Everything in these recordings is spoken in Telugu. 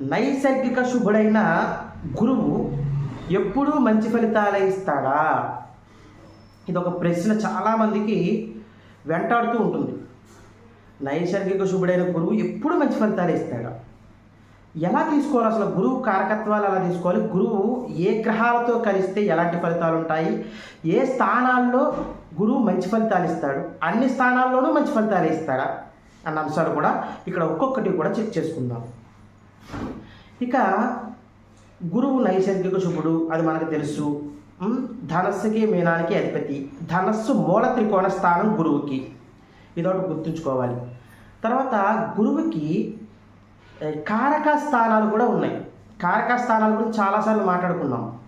నైసర్గిక శుభుడైన గురువు ఎప్పుడూ మంచి ఫలితాలే ఇస్తాడా? ఇది ఒక ప్రశ్న చాలామందికి వెంటాడుతూ ఉంటుంది. నైసర్గిక శుభుడైన గురువు ఎప్పుడు మంచి ఫలితాలు ఇస్తాడా? ఎలా తీసుకోవాలి అసలు గురువు కారకత్వాలు ఎలా తీసుకోవాలి? గురువు ఏ గ్రహాలతో కలిస్తే ఎలాంటి ఫలితాలు ఉంటాయి ఏ స్థానాల్లో గురువు మంచి ఫలితాలు ఇస్తాడు? అన్ని స్థానాల్లోనూ మంచి ఫలితాలు ఇస్తాడా? అన్న అంశాలు కూడా ఇక్కడ ఒక్కొక్కటి కూడా చెక్ చేసుకుందాం. ఇక గురువు నైసర్గిక శుభుడు అది మనకు తెలుసు. ధనస్సుకి మీనానికి అధిపతి. ధనస్సు మూల త్రికోణ స్థానం గురువుకి. ఇదొకటి గుర్తుంచుకోవాలి. తర్వాత గురువుకి కారక స్థానాలు కూడా ఉన్నాయి. కారక స్థానాల గురించి చాలాసార్లు మాట్లాడుకున్నాం.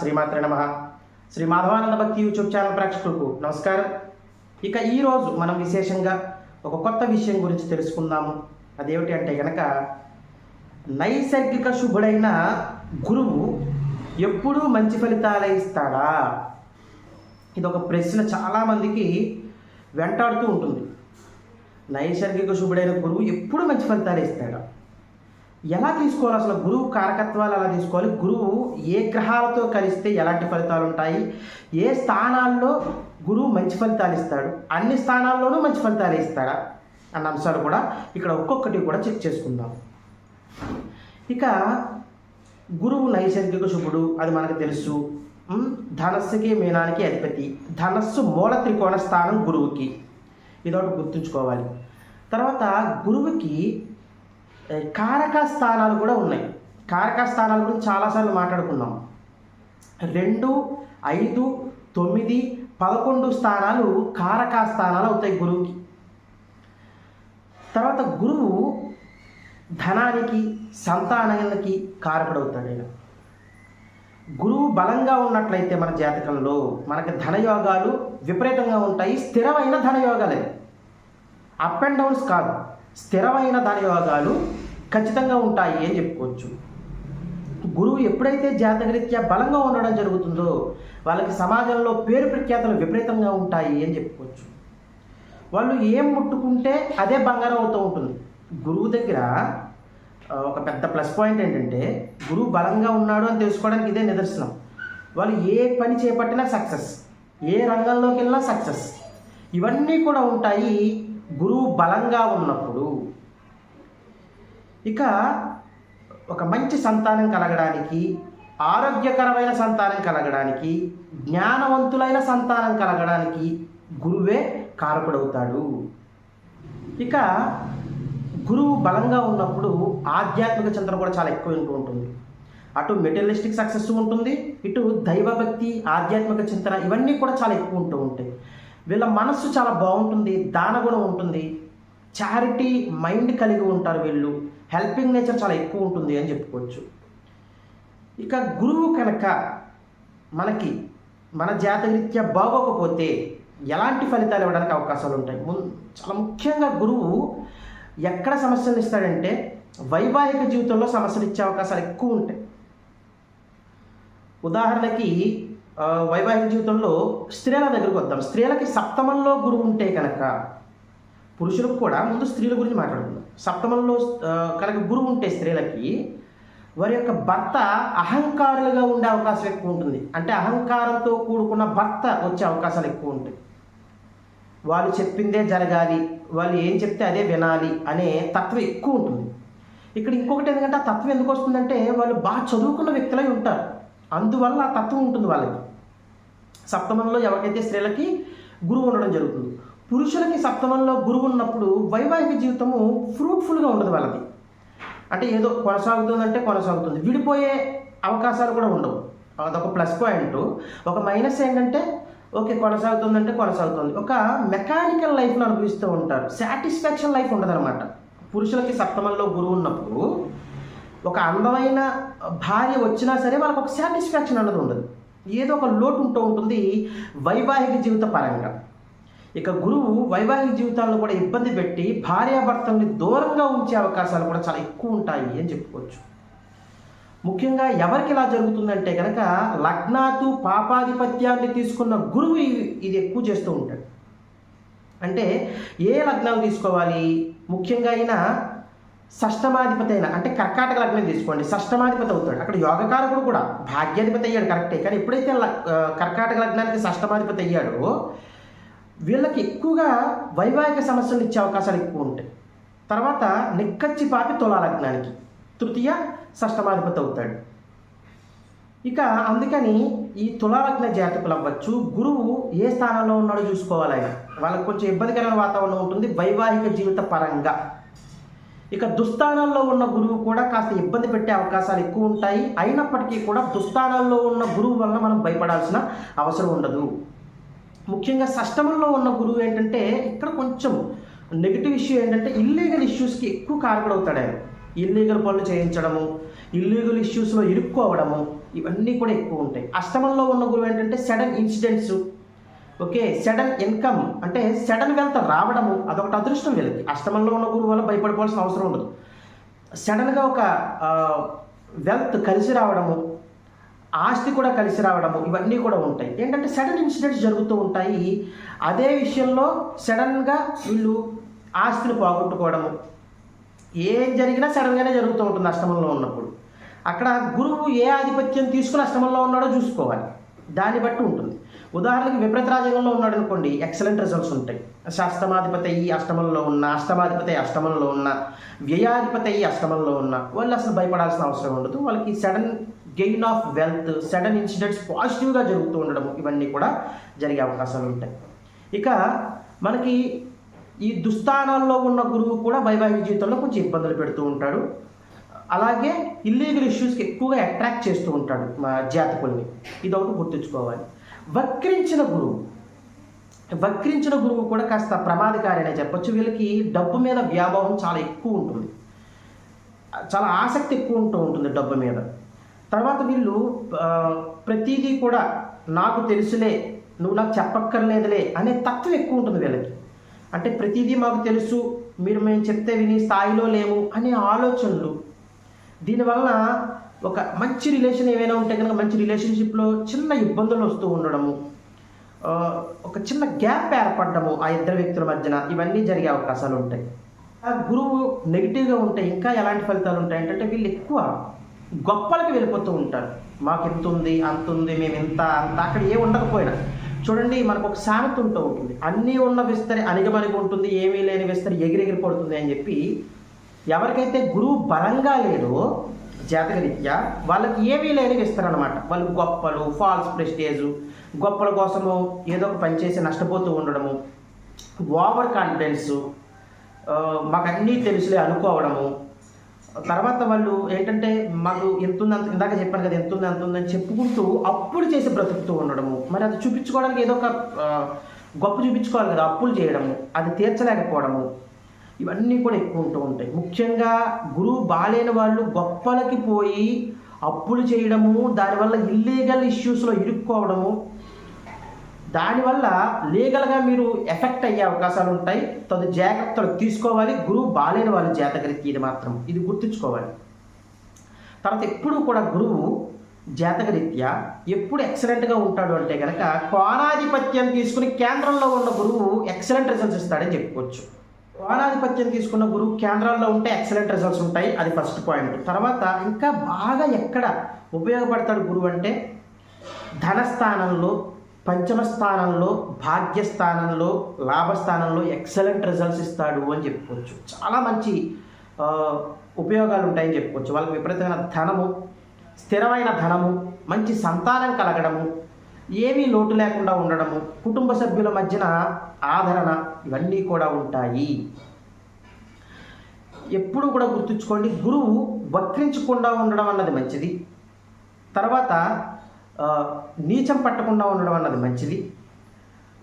శ్రీమాత్ర నమ. శ్రీ మాధవానంద భక్తి యూట్యూబ్ ఛానల్ ప్రేక్షకులకు నమస్కారం. ఇక ఈరోజు మనం విశేషంగా ఒక కొత్త విషయం గురించి తెలుసుకుందాము. అదేమిటి అంటే కనుక నైసర్గిక శుభుడైన గురువు ఎప్పుడూ మంచి ఫలితాలే ఇస్తాడా? ఇది ఒక ప్రశ్న చాలామందికి వెంటాడుతూ ఉంటుంది. నైసర్గిక శుభుడైన గురువు ఎప్పుడు మంచి ఫలితాలు ఇస్తాడా? ఎలా తీసుకోవాలి? అసలు గురువు కారకత్వాలు ఎలా తీసుకోవాలి? గురువు ఏ గ్రహాలతో కలిస్తే ఎలాంటి ఫలితాలు ఉంటాయి? ఏ స్థానాల్లో గురువు మంచి ఫలితాలు ఇస్తాడు? అన్ని స్థానాల్లోనూ మంచి ఫలితాలు ఇస్తాడా? అన్న అంశాలు కూడా ఇక్కడ ఒక్కొక్కటి కూడా చెక్ చేసుకుందాం. ఇక గురువు నైసర్గిక శుభుడు అది మనకు తెలుసు. ధనస్సుకి మీనానికి అధిపతి. ధనస్సు మూల త్రికోణ స్థానం గురువుకి. ఇదొకటి గుర్తుంచుకోవాలి. తర్వాత గురువుకి కారక స్థానాలు కూడా ఉన్నాయి. కారక స్థానాల గురించి చాలాసార్లు మాట్లాడుకున్నాం. రెండు ఐదు తొమ్మిది పదకొండు స్థానాలు కారక స్థానాలు అవుతాయి గురువుకి. తర్వాత గురువు ధనానికి సంతానానికి కారకుడవుతాడు ఆయన. గురువు బలంగా ఉన్నట్లయితే మన జాతకంలో మనకి ధనయోగాలు విపరీతంగా ఉంటాయి. స్థిరమైన ధనయోగాలే. అప్ అండ్ డౌన్స్ కాదు. స్థిరమైన ధనయోగాలు ఖచ్చితంగా ఉంటాయి అని చెప్పుకోవచ్చు. గురువు ఎప్పుడైతే జాతకరీత్యా బలంగా ఉండడం జరుగుతుందో వాళ్ళకి సమాజంలో పేరు ప్రఖ్యాతలు విపరీతంగా ఉంటాయి అని చెప్పుకోవచ్చు. వాళ్ళు ఏం ముట్టుకుంటే అదే బంగారం అవుతూ ఉంటుంది. గురువు దగ్గర ఒక పెద్ద ప్లస్ పాయింట్ ఏంటంటే గురువు బలంగా ఉన్నాడు అని తెలుసుకోవడానికి ఇదే నిదర్శనం. వాళ్ళు ఏ పని చేపట్టినా సక్సెస్ ఏ రంగంలోకి వెళ్ళినా సక్సెస్. ఇవన్నీ కూడా ఉంటాయి గురువు బలంగా ఉన్నప్పుడు. ఇక ఒక మంచి సంతానం కలగడానికి ఆరోగ్యకరమైన సంతానం కలగడానికి జ్ఞానవంతులైన సంతానం కలగడానికి గురువే కారకుడవుతాడు. ఇక గురువు బలంగా ఉన్నప్పుడు ఆధ్యాత్మిక చింతన కూడా చాలా ఎక్కువ ఉంటూ ఉంటుంది. అటు మెటీరియలిస్టిక్ సక్సెస్ ఉంటుంది ఇటు దైవభక్తి ఆధ్యాత్మిక చింతన ఇవన్నీ కూడా చాలా ఎక్కువ ఉంటూ ఉంటాయి. వీళ్ళ మనస్సు చాలా బాగుంటుంది దానగుణం ఉంటుంది. చారిటీ మైండ్ కలిగి ఉంటారు వీళ్ళు. హెల్పింగ్ నేచర్ చాలా ఎక్కువ ఉంటుంది అని చెప్పుకోవచ్చు. ఇక గురువు కనుక మనకి మన జాతకరీత్యా బాగోకపోతే ఎలాంటి ఫలితాలు ఇవ్వడానికి అవకాశాలు ఉంటాయి? ముందు చాలా ముఖ్యంగా గురువు ఎక్కడ సమస్యలు ఇస్తాడంటే వైవాహిక జీవితంలో సమస్యలు ఇచ్చే అవకాశాలు ఎక్కువ ఉంటాయి. ఉదాహరణకి వైవాహిక జీవితంలో స్త్రీల దగ్గరకు వద్దాం. స్త్రీలకి సప్తమంలో గురువు ఉంటే కనుక పురుషులకు కూడా ముందు స్త్రీల గురించి మాట్లాడుకుందాం. సప్తమంలో ఆ, కనుక గురువు ఉంటే స్త్రీలకి వారి యొక్క భర్త అహంకారులుగా ఉండే అవకాశం ఎక్కువ ఉంటుంది. అంటే అహంకారంతో కూడుకున్న భర్త వచ్చే అవకాశాలు ఎక్కువ ఉంటాయి. వాళ్ళు చెప్పిందే జరగాలి వాళ్ళు ఏం చెప్తే అదే వినాలి అనే తత్వం ఎక్కువ ఉంటుంది. ఇక్కడ ఇంకొకటి ఎందుకంటే ఆ తత్వం ఎందుకు వస్తుందంటే వాళ్ళు బాగా చదువుకున్న వ్యక్తులై ఉంటారు. అందువల్ల ఆ తత్వం ఉంటుంది వాళ్ళకి. సప్తమంలో ఎవరికైతే స్త్రీలకి గురువు ఉండడం జరుగుతుంది పురుషులకి సప్తమంలో గురువు ఉన్నప్పుడు వైవాహిక జీవితము ఫ్రూట్ఫుల్గా ఉండదు వాళ్ళది. అంటే ఏదో కొనసాగుతుందంటే కొనసాగుతుంది. విడిపోయే అవకాశాలు కూడా ఉండవు. అదొక ప్లస్ పాయింట్ ఒక మైనస్ ఏంటంటే ఓకే కొనసాగుతుందంటే కొనసాగుతుంది. ఒక మెకానికల్ లైఫ్ను అనుభవిస్తూ ఉంటారు. సాటిస్ఫాక్షన్ లైఫ్ ఉండదన్నమాట. పురుషులకి సప్తమంలో గురువు ఉన్నప్పుడు ఒక అందమైన భార్య వచ్చినా సరే వాళ్ళకి ఒక సాటిస్ఫాక్షన్ అన్నది ఉండదు. ఏదో ఒక లోటు ఉంటూ ఉంటుంది వైవాహిక జీవిత పరంగా. ఇక గురువు వైవాహిక జీవితాలను కూడా ఇబ్బంది పెట్టి భార్యాభర్తల్ని దూరంగా ఉంచే అవకాశాలు కూడా చాలా ఎక్కువ ఉంటాయి అని చెప్పుకోవచ్చు. ముఖ్యంగా ఎవరికి ఇలా జరుగుతుందంటే కనుక లగ్నాతు పాపాధిపత్యాన్ని తీసుకున్న గురువు ఇది ఎక్కువ చేస్తూ ఉంటాడు. అంటే ఏ లగ్నాలు తీసుకోవాలి? ముఖ్యంగా అయినా షష్టమాధిపతి అయినా అంటే కర్కాటక లగ్నం తీసుకోండి షష్టమాధిపతి అవుతాడు. అక్కడ యోగకారకుడు కూడా భాగ్యాధిపతి అయ్యాడు కరెక్టే. కానీ ఎప్పుడైతే కర్కాటక లగ్నానికి షష్టమాధిపతి అయ్యాడో వీళ్ళకి ఎక్కువగా వైవాహిక సమస్యలు ఇచ్చే అవకాశాలు ఎక్కువ ఉంటాయి. తర్వాత నిక్కచ్చిపాటి పాపి తృతీయ షష్టమాధిపతి అవుతాడు. ఇక అందుకని ఈ తులాలగ్న జాతకులు అవ్వచ్చు గురువు ఏ స్థానంలో ఉన్నాడో చూసుకోవాలి ఆయన. వాళ్ళకి కొంచెం ఇబ్బందికరమైన వాతావరణం ఉంటుంది వైవాహిక జీవిత పరంగా. ఇక దుస్థానాల్లో ఉన్న గురువు కూడా కాస్త ఇబ్బంది పెట్టే అవకాశాలు ఎక్కువ ఉంటాయి. అయినప్పటికీ కూడా దుస్థానాల్లో ఉన్న గురువు వల్ల మనం భయపడాల్సిన అవసరం ఉండదు. ముఖ్యంగా సష్టమంలో ఉన్న గురువు ఏంటంటే ఇక్కడ కొంచెం నెగిటివ్ ఇష్యూ ఏంటంటే ఇల్లీగల్ ఇష్యూస్కి ఎక్కువ కారకుడవుతాడు ఆయన. ఇల్లీగల్ పనులు చేయించడము ఇల్లీగల్ ఇష్యూస్లో ఇరుక్కోవడము ఇవన్నీ కూడా ఎక్కువ ఉంటాయి. అష్టమంలో ఉన్న గురువు ఏంటంటే sudden incidents okay sudden income అంటే సడన్ వెల్త్ రావడము అదొకటి అదృష్టం వీళ్ళకి. అష్టమంలో ఉన్న గురువు వల్ల భయపడిపోవాల్సిన అవసరం ఉండదు. సడన్గా ఒక వెల్త్ కలిసి రావడము ఆస్తి కూడా కలిసి రావడము ఇవన్నీ కూడా ఉంటాయి. ఏంటంటే సడన్ ఇన్సిడెంట్స్ జరుగుతూ ఉంటాయి. అదే విషయంలో సడన్గా వీళ్ళు ఆస్తిని పోగొట్టుకోవడము. ఏం జరిగినా సడన్గానే జరుగుతూ ఉంటుంది అష్టమంలో ఉన్నప్పుడు. అక్కడ గురువు ఏ ఆధిపత్యం తీసుకుని అష్టమంలో ఉన్నాడో చూసుకోవాలి. దాన్ని బట్టి ఉంటుంది. ఉదాహరణకి విపరీత రాజంగంలో ఉన్నాడు అనుకోండి ఎక్సలెంట్ రిజల్ట్స్ ఉంటాయి. అష్టమాధిపతి అయ్యి అష్టమంలో ఉన్న అష్టమాధిపతి అష్టమంలో ఉన్న వ్యయాధిపతి అయ్యి అష్టమంలో ఉన్న వాళ్ళు అసలు భయపడాల్సిన అవసరం ఉండదు. వాళ్ళకి sudden gain of wealth sudden incidents పాజిటివ్గా జరుగుతూ ఉండడం ఇవన్నీ కూడా జరిగే అవకాశాలు ఉంటాయి. ఇక మనకి ఈ దుస్థానాల్లో ఉన్న గురువు కూడా వైవాహిక జీవితంలో కొంచెం ఇబ్బందులు పెడుతూ ఉంటాడు. అలాగే ఇల్లీగల్ ఇష్యూస్కి ఎక్కువగా అట్రాక్ట్ చేస్తూ ఉంటాడు మా జాతకుల్ని. ఇది ఒకటి గుర్తుంచుకోవాలి. వక్రించిన గురువు వక్రించిన గురువు కూడా కాస్త ప్రమాదకారి అనే చెప్పొచ్చు. వీళ్ళకి డబ్బు మీద వ్యాభావం చాలా ఎక్కువ ఉంటుంది. చాలా ఆసక్తి ఎక్కువ ఉంటూ ఉంటుంది డబ్బు మీద. తర్వాత వీళ్ళు ప్రతీదీ ప్రతిదీ కూడా నాకు తెలుసులే నువ్వు నాకు చెప్పక్కర్లేదులే అనే తత్వం ఎక్కువ ఉంటుంది వీళ్ళకి. అంటే ప్రతిదీ మాకు తెలుసు మీరు మేము చెప్తే విని స్థాయిలో లేము అనే ఆలోచనలు. దీనివల్ల ఒక మంచి రిలేషన్ ఏమైనా ఉంటే కనుక మంచి రిలేషన్షిప్లో చిన్న ఇబ్బందులు వస్తూ ఉండడము ఒక చిన్న గ్యాప్ ఏర్పడడము ఆ ఇద్దరు వ్యక్తుల మధ్యన ఇవన్నీ జరిగే అవకాశాలు ఉంటాయి. ఆ గురువు నెగిటివ్గా ఉంటే ఇంకా ఎలాంటి ఫలితాలు ఉంటాయి అంటే వీళ్ళు ఎక్కువ గొప్పలకు వెళ్ళిపోతూ ఉంటారు. మాకు ఇంత ఉంది అంత ఉంది మేము ఇంత అంత అక్కడ ఏ ఉండకపోయినా. చూడండి మనకు ఒక సామెత ఉంటూ ఉంటుంది. అన్నీ ఉన్న విస్తరి అణిగమణిగి ఉంటుంది ఏమీ లేని విస్తరి ఎగిరెగిరి పడుతుంది అని చెప్పి ఎవరికైతే గురువు బలంగా లేడో జాతకరీత్యా వాళ్ళకి ఏమీ లేని అనమాట వాళ్ళు గొప్పలు ఫాల్స్ ప్రెస్టేజు గొప్పల కోసము ఏదో ఒక పని చేసి నష్టపోతూ ఉండడము ఓవర్ కాన్ఫిడెన్స్ మాకు అన్నీ తెలుసులే అనుకోవడము తర్వాత వాళ్ళు ఏంటంటే మాకు ఎంతుంది అంత ఇందాక చెప్పాను కదా ఎంత ఉంది అంత చెప్పుకుంటూ అప్పులు చేసి బ్రతుకుతూ ఉండడము. మరి అది చూపించుకోవడానికి ఏదో ఒక గొప్ప చూపించుకోవాలి కదా అప్పులు చేయడము అది తీర్చలేకపోవడము. ఇవన్నీ కూడా ఎక్కువ ఉంటూ ఉంటాయి. ముఖ్యంగా గురువు బాలేని వాళ్ళు గొప్పలకి పోయి అప్పులు చేయడము దానివల్ల ఇల్లీగల్ ఇష్యూస్లో ఇరుక్కోవడము దానివల్ల లీగల్గా మీరు ఎఫెక్ట్ అయ్యే అవకాశాలు ఉంటాయి. తదు జాగ్రత్తలు తీసుకోవాలి. గురువు బాలేని వాళ్ళు జాతకరికి ఇది మాత్రం. ఇది గుర్తుంచుకోవాలి. తర్వాత ఎప్పుడు కూడా గురువు జాతకరీత్యా ఎప్పుడు ఎక్సలెంట్గా ఉంటాడు అంటే కనుక కోణాధిపత్యం తీసుకుని కేంద్రంలో ఉన్న గురువు ఎక్సలెంట్ రిజల్ట్స్ ఇస్తాడని చెప్పుకోవచ్చు. కోణాధిపత్యం తీసుకున్న గురువు కేంద్రాల్లో ఉంటే ఎక్సలెంట్ రిజల్ట్స్ ఉంటాయి. అది ఫస్ట్ పాయింట్. తర్వాత ఇంకా బాగా ఎక్కడ ఉపయోగపడతాడు గురువు అంటే ధనస్థానంలో పంచమ స్థానంలో భాగ్యస్థానంలో లాభస్థానంలో ఎక్సలెంట్ రిజల్ట్స్ ఇస్తాడు అని చెప్పుకోవచ్చు. చాలా మంచి ఉపయోగాలు ఉంటాయని చెప్పుకోవచ్చు. వాళ్ళకి విపరీతమైన ధనము స్థిరమైన ధనము మంచి సంతానం కలగడము ఏమీ లోటు లేకుండా ఉండడము కుటుంబ సభ్యుల మధ్యన ఆదరణ ఇవన్నీ కూడా ఉంటాయి. ఎప్పుడు కూడా గుర్తుంచుకోండి గురువు వక్రించకుండా ఉండడం అన్నది మంచిది. తర్వాత నీచం పట్టకుండా ఉండడం అన్నది మంచిది.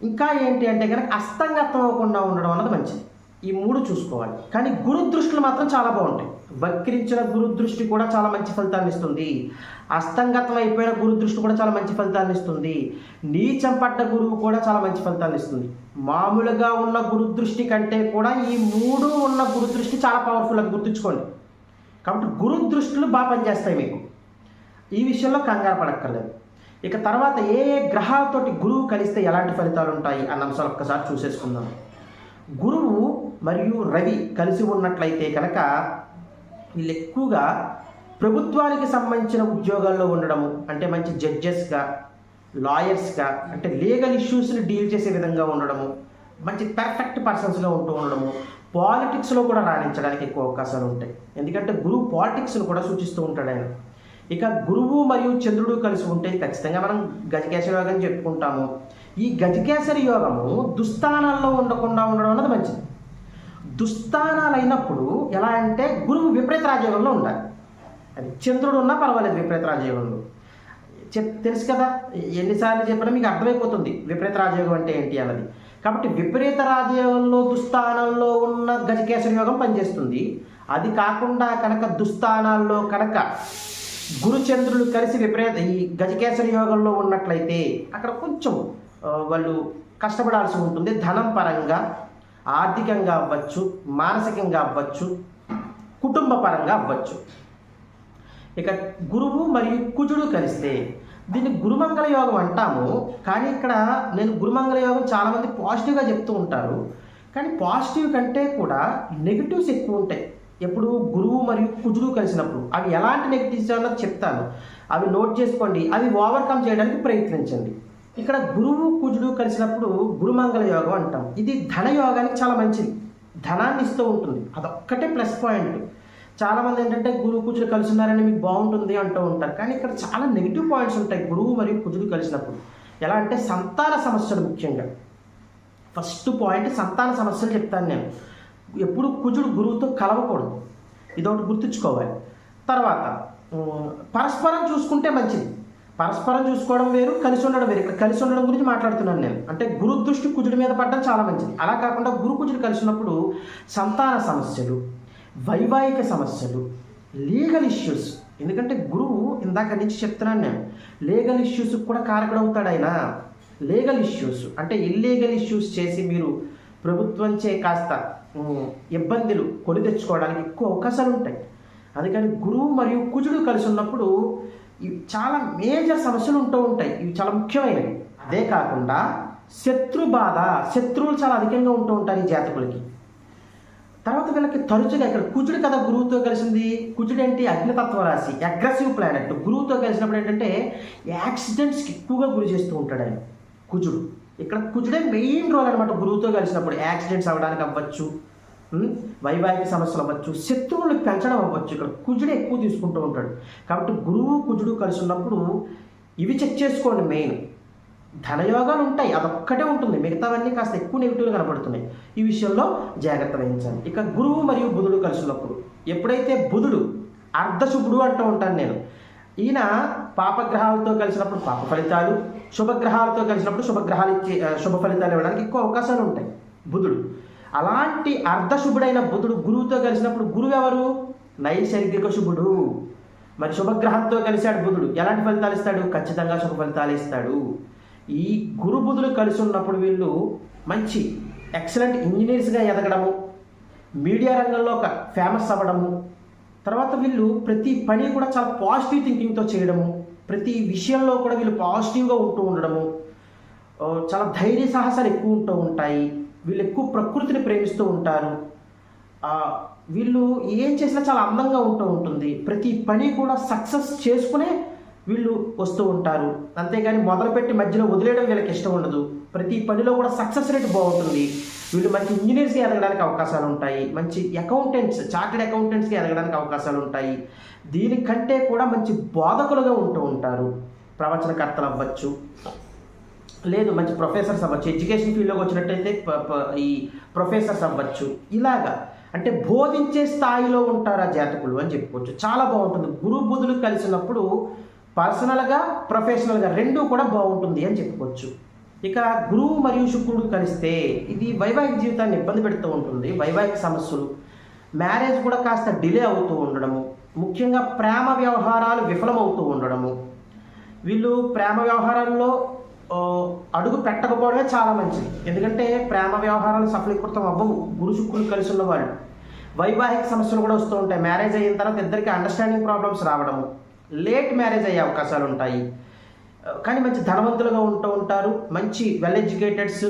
ఇంకా ఏంటి అంటే కనుక అస్తంగతం అవ్వకుండా ఉండడం అన్నది మంచిది. ఈ మూడు చూసుకోవాలి. కానీ గురు దృష్టిలు మాత్రం చాలా బాగుంటాయి. వక్రించిన గురు దృష్టి కూడా చాలా మంచి ఫలితాన్ని ఇస్తుంది. అస్తంగతం అయిపోయిన గురు దృష్టి కూడా చాలా మంచి ఫలితాన్ని ఇస్తుంది. నీచం పడ్డ గురువు కూడా చాలా మంచి ఫలితాన్ని ఇస్తుంది. మామూలుగా ఉన్న గురు దృష్టి కంటే కూడా ఈ మూడు ఉన్న గురు దృష్టి చాలా పవర్ఫుల్ అని గుర్తుంచుకోండి. కాబట్టి గురు దృష్టిలు బాగా పనిచేస్తాయి మీకు. ఈ విషయంలో కంగారు పడక్కర్లేదు. ఇక తర్వాత ఏ ఏ గ్రహాలతోటి గురువు కలిస్తే ఎలాంటి ఫలితాలు ఉంటాయి అన్న అంశాలు ఒక్కసారి చూసేసుకుందాం. గురువు మరియు రవి కలిసి ఉన్నట్లయితే కనుక వీళ్ళు ఎక్కువగా ప్రభుత్వానికి సంబంధించిన ఉద్యోగాల్లో ఉండడము అంటే మంచి జడ్జెస్గా లాయర్స్గా అంటే లీగల్ ఇష్యూస్ని డీల్ చేసే విధంగా ఉండడము మంచి పర్ఫెక్ట్ పర్సన్స్గా ఉంటూ ఉండడము పాలిటిక్స్లో కూడా రాణించడానికి ఎక్కువ అవకాశాలు ఉంటాయి. ఎందుకంటే గురువు పాలిటిక్స్ను కూడా సూచిస్తూ ఉంటాడు ఆయన. ఇక గురువు మరియు చంద్రుడు కలిసి ఉంటే ఖచ్చితంగా మనం గజకేశ్వర యోగం చెప్పుకుంటాము. ఈ గజకేసరి యోగము దుస్థానాల్లో ఉండకుండా ఉండడం అన్నది మంచిది. దుస్థానాలు అయినప్పుడు ఎలా అంటే గురువు విపరీత రాజయోగంలో ఉండాలి అది చంద్రుడు ఉన్నా పర్వాలేదు విపరీత రాజయోగంలో. చెప్ తెలుసు కదా ఎన్నిసార్లు చెప్పినా మీకు అర్థమైపోతుంది విపరీత రాజయోగం అంటే ఏంటి అన్నది. కాబట్టి విపరీత రాజయోగంలో దుస్థానంలో ఉన్న గజకేసరి యోగం పనిచేస్తుంది. అది కాకుండా కనుక దుస్థానాల్లో కనుక గురుచంద్రులు కలిసి విపరీత ఈ గజకేసరి యోగంలో ఉన్నట్లయితే అక్కడ కొంచెం వాళ్ళు కష్టపడాల్సి ఉంటుంది. ధనం పరంగా ఆర్థికంగా అవ్వచ్చు మానసికంగా అవ్వచ్చు కుటుంబ పరంగా అవ్వచ్చు. ఇక గురువు మరియు కుజుడు కలిస్తే దీన్ని గురుమంగళ యోగం అంటాము. కానీ ఇక్కడ నేను గురుమంగళ యోగం చాలామంది పాజిటివ్గా చెప్తూ ఉంటారు. కానీ పాజిటివ్ కంటే కూడా నెగిటివ్స్ ఎక్కువ ఉంటాయి. ఎప్పుడు గురువు మరియు కుజుడు కలిసినప్పుడు. అవి ఎలాంటి నెగిటివ్స్ అన్నది చెప్తాను. అవి నోట్ చేసుకోండి. అవి ఓవర్కమ్ చేయడానికి ప్రయత్నించండి. ఇక్కడ గురువు కుజుడు కలిసినప్పుడు గురుమంగళ యోగం అంటాం. ఇది ధన యోగానికి చాలా మంచిది. ధనాన్ని ఇస్తూ ఉంటుంది. అదొక్కటే ప్లస్ పాయింట్ చాలామంది ఏంటంటే గురువు కుజుడు కలిసి ఉన్నారని మీకు బాగుంటుంది అంటూ ఉంటారు. కానీ ఇక్కడ చాలా నెగిటివ్ పాయింట్స్ ఉంటాయి గురువు మరియు కుజుడు కలిసినప్పుడు. ఎలా అంటే సంతాన సమస్యలు ముఖ్యంగా. ఫస్ట్ పాయింట్ సంతాన సమస్యలు చెప్తాను నేను. ఎప్పుడు కుజుడు గురువుతో కలవకూడదు. ఇదొకటి గుర్తుంచుకోవాలి. తర్వాత పరస్పరం చూసుకుంటే మంచిది. పరస్పరం చూసుకోవడం వేరు కలిసి ఉండడం వేరు. ఇక్కడ కలిసి ఉండడం గురించి మాట్లాడుతున్నాను నేను. అంటే గురు దృష్టి కుజుడి మీద పడడం చాలా మంచిది. అలా కాకుండా గురు కుజుడు కలిసి ఉన్నప్పుడు సంతాన సమస్యలు వైవాహిక సమస్యలు లీగల్ ఇష్యూస్ ఎందుకంటే గురువు ఇందాక నుంచి చెప్తున్నాను నేను లీగల్ ఇష్యూస్ కూడా కారకుడవుతాడు ఆయన. లీగల్ ఇష్యూస్ అంటే ఇల్లీగల్ ఇష్యూస్ చేసి మీరు ప్రభుత్వంచే కాస్త ఇబ్బందులు కొని తెచ్చుకోవడానికి ఎక్కువ అవకాశాలు ఉంటాయి. అందుకని గురువు మరియు కుజుడు కలిసి ఉన్నప్పుడు ఇవి చాలా మేజర్ సమస్యలు ఉంటూ ఉంటాయి. ఇవి చాలా ముఖ్యమైనవి. అదే కాకుండా శత్రు బాధ శత్రువులు చాలా అధికంగా ఉంటూ ఉంటారు ఈ జాతకులకి. తర్వాత వీళ్ళకి తరచుగా ఇక్కడ కుజుడు కదా గురువుతో కలిసింది. కుజుడు ఏంటి అగ్నితత్వ రాశి అగ్రెసివ్ ప్లానెట్ గురువుతో కలిసినప్పుడు ఏంటంటే యాక్సిడెంట్స్కి ఎక్కువగా గురి చేస్తూ ఉంటాడు ఆయన కుజుడు. ఇక్కడ కుజుడే మెయిన్ రోల్ అనమాట గురువుతో కలిసినప్పుడు. యాక్సిడెంట్స్ అవ్వడానికి అవ్వచ్చు వైవాహిక సమస్యలు అవ్వచ్చు శత్రువులను పెంచడం అవ్వచ్చు. ఇక్కడ కుజుడే ఎక్కువ తీసుకుంటూ ఉంటాడు. కాబట్టి గురువు కుజుడు కలిసి ఉన్నప్పుడు ఇవి చెక్ చేసుకోండి మెయిన్ ధనయోగాలు ఉంటాయి అదొక్కటే ఉంటుంది. మిగతావన్నీ కాస్త ఎక్కువ నెగిటివ్గా కనబడుతున్నాయి ఈ విషయంలో జాగ్రత్త వహించాలి. ఇక గురువు మరియు బుధుడు కలిసినప్పుడు ఎప్పుడైతే బుధుడు అర్ధశుభుడు అంటూ ఉంటాను నేను ఈయన పాపగ్రహాలతో కలిసినప్పుడు పాప ఫలితాలు శుభగ్రహాలతో కలిసినప్పుడు శుభగ్రహాలు ఇచ్చే శుభ ఫలితాలు ఇవ్వడానికి ఎక్కువ అవకాశాలు ఉంటాయి. బుధుడు. అలాంటి అర్ధశుభుడైన బుధుడు గురువుతో కలిసినప్పుడు గురువు ఎవరు? నైసర్గిక శుభుడు. మరి శుభగ్రహంతో కలిశాడు బుధుడు. ఎలాంటి ఫలితాలు ఇస్తాడు? ఖచ్చితంగా శుభ ఫలితాలు ఇస్తాడు. ఈ గురు బుధులు కలిసి ఉన్నప్పుడు వీళ్ళు మంచి ఎక్సలెంట్ ఇంజనీర్స్గా ఎదగడము మీడియా రంగంలో ఒక ఫేమస్ అవ్వడము తర్వాత వీళ్ళు ప్రతి పని కూడా చాలా పాజిటివ్ థింకింగ్తో చేయడము ప్రతి విషయంలో కూడా వీళ్ళు పాజిటివ్గా ఉంటూ ఉండడము చాలా ధైర్య సాహసాలు ఎక్కువ ఉంటూ ఉంటాయి వీళ్ళు ఎక్కువ ప్రకృతిని ప్రేమిస్తూ ఉంటారు. వీళ్ళు ఏం చేసినా చాలా అందంగా ఉంటూ ఉంటుంది. ప్రతి పని కూడా సక్సెస్ చేసుకునే వీళ్ళు వస్తూ ఉంటారు. అంతేగాని మొదలుపెట్టి మధ్యలో వదిలేయడం వీళ్ళకి ఇష్టం ఉండదు. ప్రతి పనిలో కూడా సక్సెస్ రేట్ బాగుంటుంది. వీళ్ళు మంచి ఇంజనీర్స్కి ఎదగడానికి అవకాశాలు ఉంటాయి. మంచి అకౌంటెంట్స్ చార్టెడ్ అకౌంటెంట్స్కి ఎదగడానికి అవకాశాలు ఉంటాయి. దీనికంటే కూడా మంచి బోధకులుగా ఉంటూ ఉంటారు. ప్రవచనకర్తలు అవ్వచ్చు. లేదు మంచి ప్రొఫెసర్స్ అవ్వచ్చు. ఎడ్యుకేషన్ ఫీల్డ్లోకి వచ్చినట్టయితే ఈ ప్రొఫెసర్స్ అవ్వచ్చు. ఇలాగా. అంటే బోధించే స్థాయిలో ఉంటారు ఆ జాతకులు అని చెప్పుకోవచ్చు. చాలా బాగుంటుంది. గురు బుధులు కలిసినప్పుడు పర్సనల్గా ప్రొఫెషనల్గా రెండూ కూడా బాగుంటుంది అని చెప్పుకోవచ్చు. ఇక గురువు మరియు శుక్రుడు కలిస్తే ఇది వైవాహిక జీవితాన్ని ఇబ్బంది పెడుతూ ఉంటుంది వైవాహిక సమస్యలు. మ్యారేజ్ కూడా కాస్త డిలే అవుతూ ఉండడము. ముఖ్యంగా ప్రేమ వ్యవహారాలు విఫలమవుతూ ఉండడము. వీళ్ళు ప్రేమ వ్యవహారాల్లో అడుగు పెట్టకపోవడమే చాలా మంచిది. ఎందుకంటే ప్రేమ వ్యవహారాలు సఫలీకృతం అవ్వవు. గురు శుక్రులు కలిసి ఉన్న వాళ్ళు వైవాహిక సమస్యలు కూడా వస్తూ ఉంటాయి. మ్యారేజ్ అయిన తర్వాత ఇద్దరికి అండర్స్టాండింగ్ ప్రాబ్లమ్స్ రావడము. లేట్ మ్యారేజ్ అయ్యే అవకాశాలు ఉంటాయి. కానీ మంచి ధనవంతులుగా ఉంటూ ఉంటారు. మంచి వెల్ ఎడ్యుకేటెడ్స్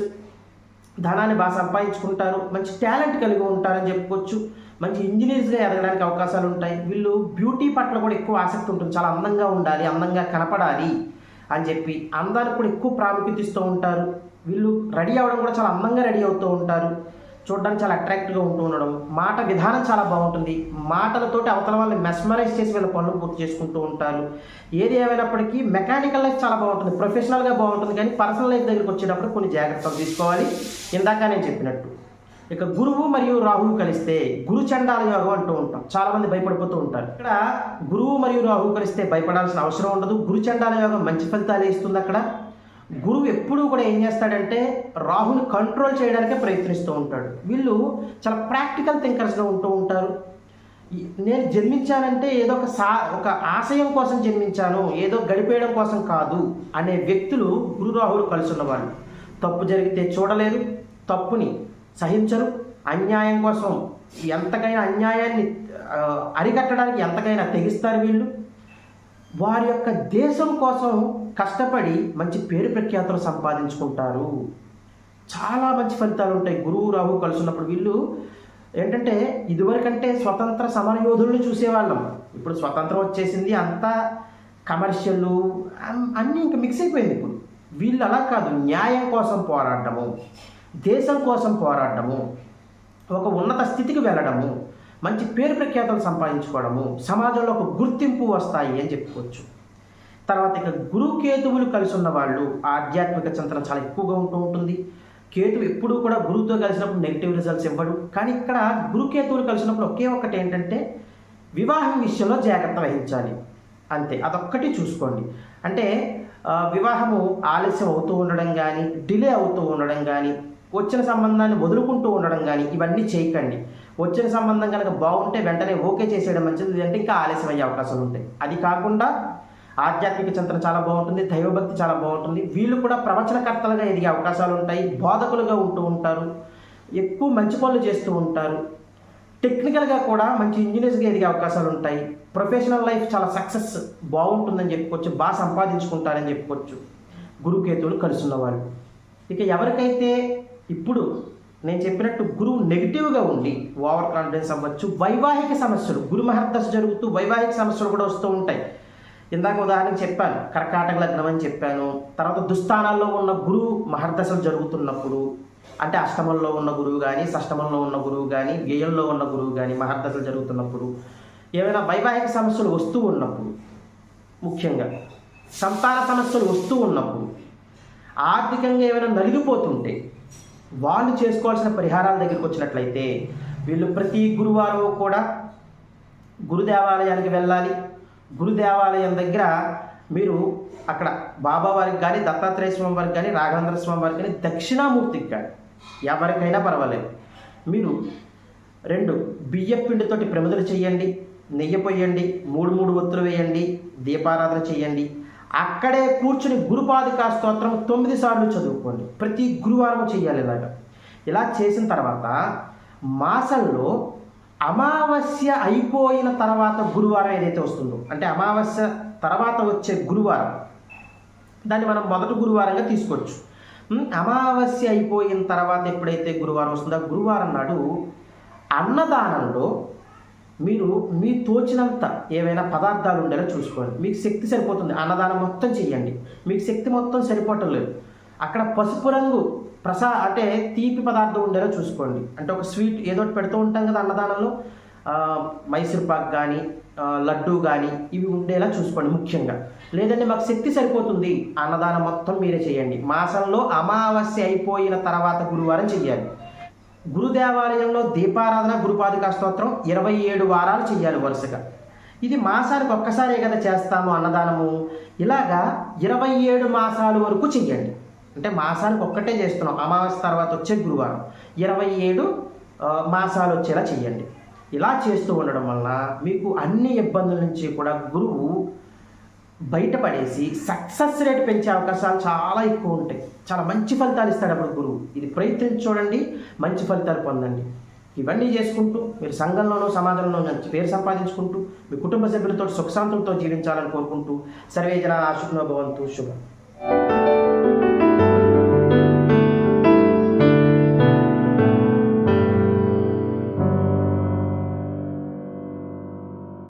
ధనాన్ని బాగా సంపాదించుకుంటారు. మంచి టాలెంట్ కలిగి ఉంటారని చెప్పుకోవచ్చు. మంచి ఇంజనీర్స్గా ఎదగడానికి అవకాశాలు ఉంటాయి. వీళ్ళు బ్యూటీ పట్ల కూడా ఎక్కువ ఆసక్తి ఉంటుంది. చాలా అందంగా ఉండాలి అందంగా కనపడాలి అని చెప్పి అందానికి కూడా ఎక్కువ ప్రాముఖ్యత ఇస్తూ ఉంటారు. వీళ్ళు రెడీ అవ్వడం కూడా చాలా అందంగా రెడీ అవుతూ ఉంటారు. చూడడానికి చాలా అట్రాక్టివ్గా ఉంటూ ఉండడం. మాట విధానం చాలా బాగుంటుంది. మాటలతోటి అవతల వాళ్ళని మెస్మరైజ్ చేసి వీళ్ళ పనులు పూర్తి చేసుకుంటూ ఉంటారు. ఏది ఏమైనప్పటికీ మెకానికల్ లైఫ్ చాలా బాగుంటుంది. ప్రొఫెషనల్గా బాగుంటుంది కానీ పర్సనల్ లైఫ్ దగ్గరికి వచ్చేటప్పుడు కొన్ని జాగ్రత్తలు తీసుకోవాలి. ఇందాక నేను చెప్పినట్టు. ఇక గురువు మరియు రాహువు కలిస్తే గురు చండాల యోగం అంటూ ఉంటాం. చాలా మంది భయపడిపోతూ ఉంటారు. ఇక్కడ గురువు మరియు రాహువు కలిస్తే భయపడాల్సిన అవసరం ఉండదు. గురు చండాల యోగం మంచి ఫలితాలు ఇస్తుంది అక్కడ. గురువు ఎప్పుడూ కూడా ఏం చేస్తాడంటే రాహుని కంట్రోల్ చేయడానికే ప్రయత్నిస్తూ ఉంటాడు. వీళ్ళు చాలా ప్రాక్టికల్ థింకర్స్గా ఉంటూ ఉంటారు. నేను జన్మించానంటే ఏదో ఒక సా ఒక ఆశయం కోసం జన్మించాను ఏదో గడిపేయడం కోసం కాదు అనే వ్యక్తులు గురు రాహులు కలుసున్నవాళ్ళు తప్పు జరిగితే చూడలేదు తప్పుని సహించరు అన్యాయం కోసం ఎంతకైనా అన్యాయాన్ని అరికట్టడానికి ఎంతకైనా తెగిస్తారు వీళ్ళు. వారి యొక్క దేశం కోసం కష్టపడి మంచి పేరు ప్రఖ్యాతలు సంపాదించుకుంటారు. చాలా మంచి ఫలితాలు ఉంటాయి. గురువు రాహు కలిసినప్పుడు వీళ్ళు ఏంటంటే ఇదివరకంటే స్వతంత్ర సమరయోధుల్ని చూసేవాళ్ళం. ఇప్పుడు స్వతంత్రం వచ్చేసింది అంతా కమర్షియల్ అన్నీ ఇంకా మిక్స్ అయిపోయింది ఇప్పుడు. వీళ్ళు అలా కాదు. న్యాయం కోసం పోరాడము దేశం కోసం పోరాడము ఒక ఉన్నత స్థితికి వెళ్ళడము మంచి పేరు ప్రఖ్యాతలు సంపాదించుకోవడము సమాజంలో ఒక గుర్తింపు వస్తాయి అని చెప్పుకోవచ్చు. తర్వాత ఇక గురు కేతువులు కలిసి ఉన్న వాళ్ళు ఆధ్యాత్మిక చింతన చాలా ఎక్కువగా ఉంటూ ఉంటుంది. కేతువు ఎప్పుడూ కూడా గురువుతో కలిసినప్పుడు నెగిటివ్ రిజల్ట్స్ ఇవ్వడు. కానీ ఇక్కడ గురు కేతువులు కలిసినప్పుడు ఒకే ఒక్కటి ఏంటంటే వివాహం విషయంలో జాగ్రత్త వహించాలి. అంతే. అదొక్కటి చూసుకోండి. అంటే వివాహము ఆలస్యం అవుతూ ఉండడం కానీ డిలే అవుతూ ఉండడం కానీ వచ్చిన సంబంధాన్ని వదులుకుంటూ ఉండడం కానీ ఇవన్నీ చేయకండి. వచ్చిన సంబంధం కనుక బాగుంటే వెంటనే ఓకే చేసేయడం మంచిది. అంటే ఇంకా ఆలస్యం అయ్యే అవకాశాలు ఉంటాయి. అది కాకుండా ఆధ్యాత్మిక చింతన చాలా బాగుంటుంది దైవభక్తి చాలా బాగుంటుంది. వీళ్ళు కూడా ప్రవచనకర్తలుగా ఎదిగే అవకాశాలు ఉంటాయి బోధకులుగా ఉంటూ ఉంటారు ఎక్కువ మంచి పనులు చేస్తూ ఉంటారు. టెక్నికల్గా కూడా మంచి ఇంజనీర్స్గా ఎదిగే అవకాశాలు ఉంటాయి. ప్రొఫెషనల్ లైఫ్ చాలా సక్సెస్ బాగుంటుందని చెప్పుకోవచ్చు బాగా సంపాదించుకుంటారని చెప్పుకోవచ్చు. గురుకేతువులు కలిసి ఉన్నవాళ్ళు ఇక ఎవరికైతే ఇప్పుడు నేను చెప్పినట్టు గురువు నెగిటివ్గా ఉండి ఓవర్ కాన్ఫిడెన్స్ అవ్వచ్చు వైవాహిక సమస్యలు గురు మహర్దశ జరుగుతూ వైవాహిక సమస్యలు కూడా వస్తూ ఉంటాయి. ఇందాక ఉదాహరణకు చెప్పాను కర్కాటక లగ్నం అని చెప్పాను. తర్వాత దుస్థానాల్లో ఉన్న గురువు మహర్దశలు జరుగుతున్నప్పుడు అంటే అష్టమంలో ఉన్న గురువు కానీ షష్టమంలో ఉన్న గురువు కానీ వ్యయంలో ఉన్న గురువు కానీ మహర్దశలు జరుగుతున్నప్పుడు ఏమైనా వైవాహిక సమస్యలు వస్తూ ఉన్నప్పుడు ముఖ్యంగా సంతాన సమస్యలు వస్తూ ఉన్నప్పుడు ఆర్థికంగా ఏమైనా నలిగిపోతుంటే వాళ్ళు చేసుకోవాల్సిన పరిహారాల దగ్గరికి వచ్చినట్లయితే వీళ్ళు ప్రతి గురువారం కూడా గురు దేవాలయానికి వెళ్ళాలి గురు దేవాలయం దగ్గర మీరు అక్కడ బాబా వారికి కానీ దత్తాత్రేయ స్వామి వారికి కానీ రాఘవేంద్ర స్వామి వారికి కానీ దక్షిణామూర్తికి కానీ ఎవరికైనా పర్వాలేదు. మీరు రెండు బియ్య పిండితోటి ప్రమిదలు చేయండి నెయ్యి పొయ్యండి మూడు మూడు ఒత్తులు వేయండి దీపారాధన చేయండి. అక్కడే కూర్చుని గురుపాదికా స్తోత్రం తొమ్మిది సార్లు చదువుకోండి. ప్రతి గురువారం చేయాలి ఇలాగ. ఇలా చేసిన తర్వాత మాసంలో అమావాస్య అయిపోయిన తర్వాత గురువారం ఏదైతే వస్తుందో అంటే అమావాస్య తర్వాత వచ్చే గురువారం దాన్ని మనం మొదటి గురువారంగా తీసుకోవచ్చు. అమావాస్య అయిపోయిన తర్వాత ఎప్పుడైతే గురువారం వస్తుందో గురువారం నాడు అన్నదానంలో మీరు మీ తోచినంత ఏవైనా పదార్థాలు ఉండేలా చూసుకోండి. మీకు శక్తి సరిపోతుంది. అన్నదానం మొత్తం చేయండి మీకు శక్తి మొత్తం సరిపోవటం లేదు. అక్కడ పసుపు రంగు ప్రసా అంటే తీపి పదార్థం ఉండేలా చూసుకోండి. అంటే ఒక స్వీట్ ఏదో ఒకటి పెడుతూ ఉంటాం కదా అన్నదానంలో మైసూర్పాక్ మైసూర్ పాక్ కానీ లడ్డు కానీ ఇవి ఉండేలా చూసుకోండి ముఖ్యంగా. లేదంటే మాకు శక్తి సరిపోతుంది. అన్నదానం మొత్తం మీరే చేయండి. మాసంలో అమావాస్య అయిపోయిన తర్వాత గురువారం చెయ్యాలి. గురు దేవాలయంలో దీపారాధన గురుపాదికా స్తోత్రం ఇరవై ఏడు వారాలు చెయ్యాలి వరుసగా. ఇది మాసానికి ఒక్కసారే కదా చేస్తాము అన్నదానము. ఇలాగా ఇరవై ఏడు మాసాల వరకు చెయ్యండి. అంటే మాసానికి ఒక్కటే చేస్తున్నాం. అమావాస్య తర్వాత వచ్చే గురువారం. ఇరవై ఏడు మాసాలు వచ్చేలా చేయండి. ఇలా చేస్తూ ఉండడం వల్ల మీకు అన్ని ఇబ్బందుల నుంచి కూడా గురువు బయటపడేసి సక్సెస్ రేట్ పెంచే అవకాశాలు చాలా ఎక్కువ ఉంటాయి. చాలా మంచి ఫలితాలు ఇస్తాడు అప్పుడు గురువు. ఇది ప్రయత్నించి చూడండి మంచి ఫలితాలు పొందండి. ఇవన్నీ చేసుకుంటూ మీరు సంఘంలోనూ సమాజంలో మంచి పేరు సంపాదించుకుంటూ మీ కుటుంబ సభ్యులతో సుఖశాంతులతో జీవించాలని కోరుకుంటూ సర్వేజన ఆశుకునో భవంతు శుభం.